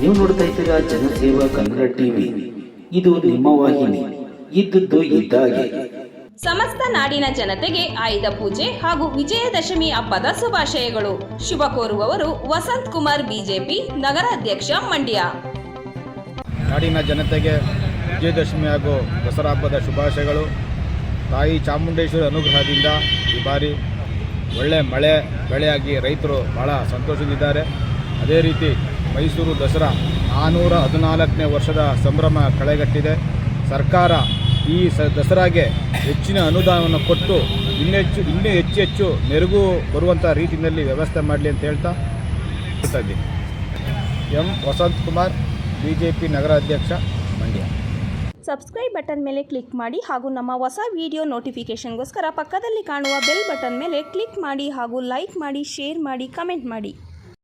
ನೀವು ನೋಡ್ತಾ ಇದ್ದೀರಾ ಜನಸೇವಾ ಕನ್ನಡ ಟಿವಿ. ಇದು ನಿಮ್ಮ ವಾಹಿನಿ. ಇದ್ದದ್ದು ಇದ್ದಾಗೆ. ಸಮಸ್ತ ನಾಡಿನ ಜನತೆಗೆ ಆಯುಧ ಪೂಜೆ ಹಾಗೂ ವಿಜಯದಶಮಿ ಹಬ್ಬದ ಶುಭಾಶಯಗಳು. ಶುಭ ಕೋರುವವರು ವಸಂತ್ ಕುಮಾರ್ ಬಿಜೆಪಿ ನಗರಾಧ್ಯಕ್ಷ ಮಂಡ್ಯ. ನಾಡಿನ ಜನತೆಗೆ ವಿಜಯದಶಮಿ ಹಾಗೂ ದಸರಾ ಹಬ್ಬದ ಶುಭಾಶಯಗಳು. ತಾಯಿ ಚಾಮುಂಡೇಶ್ವರಿ ಅನುಗ್ರಹದಿಂದ ಈ ಬಾರಿ ಒಳ್ಳೆ ಮಳೆ ಬೆಳೆಯಾಗಿ ರೈತರು ಬಹಳ ಸಂತೋಷದಿದ್ದಾರೆ ಅದೇ ರೀತಿ ಮೈಸೂರು ದಸರಾ ನಾನ್ನೂರ ಹದಿನಾಲ್ಕನೇ ವರ್ಷದ ಸಂಭ್ರಮ ಕಳೆಗಟ್ಟಿದೆ. ಸರ್ಕಾರ ಈ ಸ ದಸರಾಗೆ ಹೆಚ್ಚಿನ ಅನುದಾನವನ್ನು ಕೊಟ್ಟು ಇನ್ನೆಚ್ಚು, ಇನ್ನೂ ಹೆಚ್ಚು ಹೆಚ್ಚು ನೆರಗು ಬರುವಂಥ ರೀತಿಯಲ್ಲಿ ವ್ಯವಸ್ಥೆ ಮಾಡಲಿ ಅಂತ ಹೇಳ್ತಾ ಇದ್ದೀನಿ. M Vasanth Kumar B J P ನಗರಾಧ್ಯಕ್ಷ, Mandya. Subscribe button ಮೇಲೆ ಕ್ಲಿಕ್ ಮಾಡಿ ಹಾಗೂ ನಮ್ಮ ಹೊಸ ವಿಡಿಯೋ ನೋಟಿಫಿಕೇಷನ್ಗೋಸ್ಕರ ಪಕ್ಕದಲ್ಲಿ ಕಾಣುವ ಬೆಲ್ ಬಟನ್ ಮೇಲೆ ಕ್ಲಿಕ್ ಮಾಡಿ ಹಾಗೂ ಲೈಕ್ ಮಾಡಿ ಶೇರ್ ಮಾಡಿ ಕಮೆಂಟ್ ಮಾಡಿ.